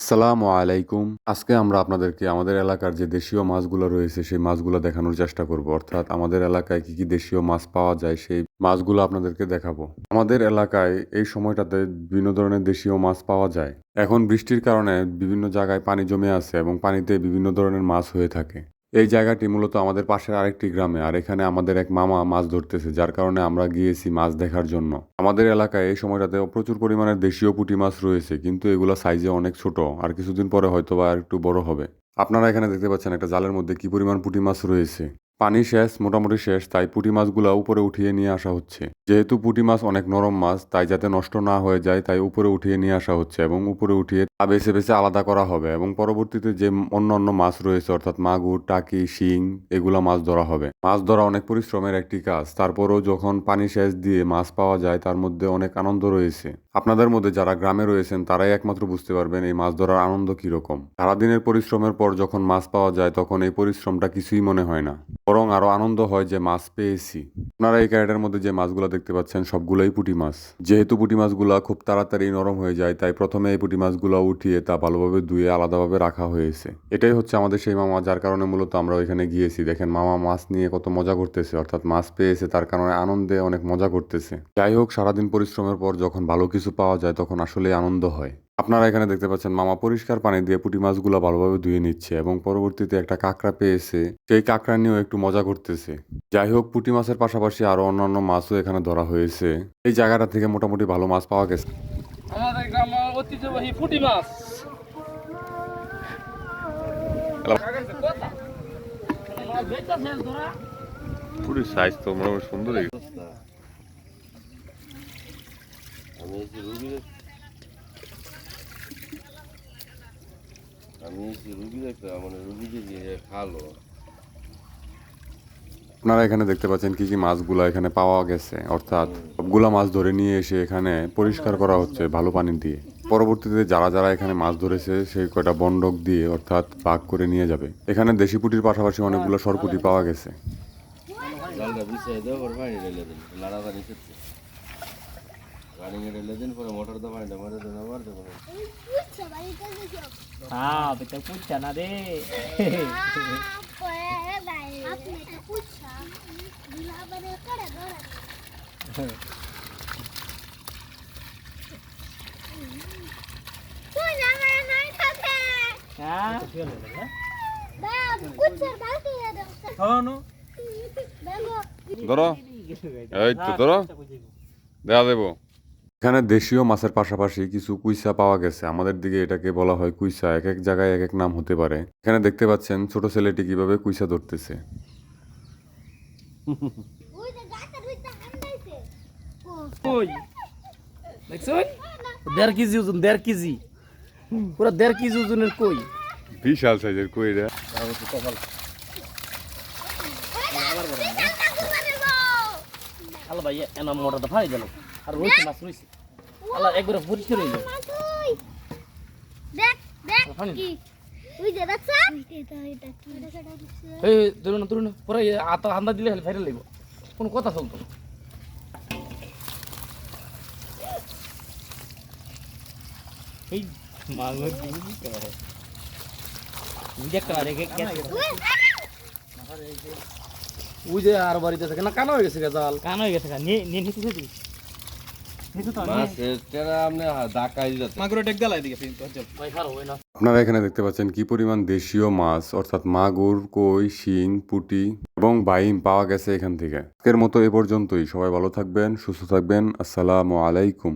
আসসালামু আলাইকুম। আজকে আমরা আপনাদেরকে আমাদের এলাকার যে দেশীয় মাছগুলো রয়েছে, সেই মাছগুলো দেখানোর চেষ্টা করব। অর্থাৎ আমাদের এলাকায় কি কি দেশীয় মাছ পাওয়া যায়, সেই মাছগুলো আপনাদেরকে দেখাবো। আমাদের এলাকায় এই সময়টাতে বিভিন্ন ধরনের দেশীয় মাছ পাওয়া যায়। এখন বৃষ্টির কারণে বিভিন্ন জায়গায় পানি জমে আছে এবং পানিতে বিভিন্ন ধরনের মাছ হয়ে থাকে। এই জায়গাটি মূলত আমাদের পাশের আরেকটি গ্রামে, আর এখানে আমাদের এক মামা মাছ ধরতেছে, যার কারণে আমরা গিয়েছি মাছ দেখার জন্য। আমাদের এলাকায় এই সময়টাতে প্রচুর পরিমাণে দেশীয় পুঁটি মাছ রয়েছে, কিন্তু এগুলো সাইজে অনেক ছোট, আর কিছুদিন পরে হয়তো বা আর একটু বড় হবে। আপনারা এখানে দেখতে পাচ্ছেন একটা জালের মধ্যে কি পরিমাণ পুঁটি মাছ রয়েছে। পানি শেষ, মোটামুটি শেষ, তাই পুঁটি মাছগুলো উপরে উঠিয়ে নিয়ে আসা হচ্ছে। যেহেতু পুঁটি মাছ অনেক নরম মাছ, তাই যাতে নষ্ট না হয়ে যায়, তাই উপরে উঠিয়ে নিয়ে আসা হচ্ছে এবং উপরে উঠিয়ে তা বেছে বেছে আলাদা করা হবে এবং পরবর্তীতে যে অন্য অন্য মাছ রয়েছে, অর্থাৎ মাগুর, টাকি, শিং, এগুলা মাছ ধরা হবে। মাছ ধরা অনেক পরিশ্রমের একটি কাজ। তারপরও যখন পানি শেষ দিয়ে মাছ পাওয়া যায়, তার মধ্যে অনেক আনন্দ রয়েছে। আপনাদের মধ্যে যারা গ্রামে রয়েছেন, তারাই একমাত্র বুঝতে পারবেন এই মাছ ধরার আনন্দ কীরকম। সারাদিনের পরিশ্রমের পর যখন মাছ পাওয়া যায়, তখন এই পরিশ্রমটা কিছুই মনে হয় না। বরং আরও আনন্দ হয় যে মাছ পেয়েছি। আপনারা এই ক্যারেটের মধ্যে যে মাছগুলো দেখতে পাচ্ছেন, সবগুলোই পুঁটি মাছ। যেহেতু পুঁটি মাছগুলো খুব তাড়াতাড়ি নরম হয়ে যায়, তাই প্রথমে এই পুঁটি মাছগুলো উঠিয়ে তা ভালোভাবে ধুয়ে আলাদাভাবে রাখা হয়েছে। এটাই হচ্ছে আমাদের সেই মামা, যার কারণে মূলত আমরা ওইখানে গিয়েছি। দেখেন মামা মাছ নিয়ে কত মজা করতেছে, অর্থাৎ মাছ পেয়েছে, তার কারণে আনন্দে অনেক মজা করতেছে। যাই হোক, সারাদিন পরিশ্রমের পর যখন ভালো কিছু পাওয়া যায় তখন আসলে আনন্দ হয়। আপনারা এখানে দেখতে পাচ্ছেন মামা পরিষ্কার পানি দিয়ে পুঁটি মাছগুলো ভালোভাবে ধুয়ে নিচ্ছে এবং পরবর্তীতে একটা কাঁকড়া পেয়েছে। সেই কাঁকড়া নিয়েও একটু মজা করতেছে। যাই হোক পুঁটি মাছের পাশাপাশি আরও অন্যান্য মাছও এখানে ধরা হয়েছে। এই জায়গাটা থেকে মোটামুটি ভালো মাছ পাওয়া গেছে। আমাদের গ্রাম ঐতিহ্যবাহী পুঁটি মাছ। মাছ পুরো সাইজ তো মোটামুটি সুন্দর আমি এসে রুগী আমি এসে রুগী দেখতাম মানে রুগীকে দিয়ে খালো আপনারা এখানে দেখতে পাচ্ছেন কি কি মাছগুলো এখানে পাওয়া গেছে। অর্থাৎ সবগুলা মাছ ধরে নিয়ে এসে এখানে পরিষ্কার করা হচ্ছে ভালো পানি দিয়ে। পরবর্তীতে যারা যারা এখানে মাছ ধরেছে সেই কয়টা বন্ডক দিয়ে অর্থাৎ ভাগ করে নিয়ে যাবে। এখানে দেশি পুটির পাশাপাশি অনেকগুলো সরপুটি পাওয়া গেছে। দেবো হ্যাঁ হ্যাঁ। ধরো। এই তো ধরো। দেখা দেবো। এখানে দেশীয় মাছের পাশাপাশি কিছু কুইসা পাওয়া গেছে। আমাদের দিকে এটাকে বলা হয় কুইসা। এক এক জায়গায় এক এক নাম হতে পারে। এখানে দেখতে পাচ্ছেন ছোট ছেলেটি কীভাবে কুইসা ধরতেছে। দেড় কেজি ওজন দেড় কেজি। পুরো দেড় কেজি ওজনের কই? বিশাল সাইজের কইরা আল্লাহ ভাই এনা মোটরটা ফাড়ি দিল আর রয়েছে মাছ রয়েছে আল্লাহ একবারে পরিষ্কার যাবে দেখ দেখ ফানি। কি। ওই যে দেখছ? এটা এটা কি এই ধরুন ধরুন পরে আতা আন্দা দিলে হলে ফাইরে লাগবে। কোনো কথা চলতো এই দিবি করে রেখে ওই যে আর বাড়িতে থাকে না কানা হয়ে গেছে গা জাল। কানা হয়ে গেছে নিয়ে নিয়ে নিতে আপনারা এখানে দেখতে পাচ্ছেন কি পরিমাণ দেশীয় মাছ অর্থাৎ মাগুর কই শিং পুটি এবং বাইম পাওয়া গেছে এখান থেকে। আজকের মতো এ পর্যন্তই। সবাই ভালো থাকবেন সুস্থ থাকবেন। আসসালামু আলাইকুম।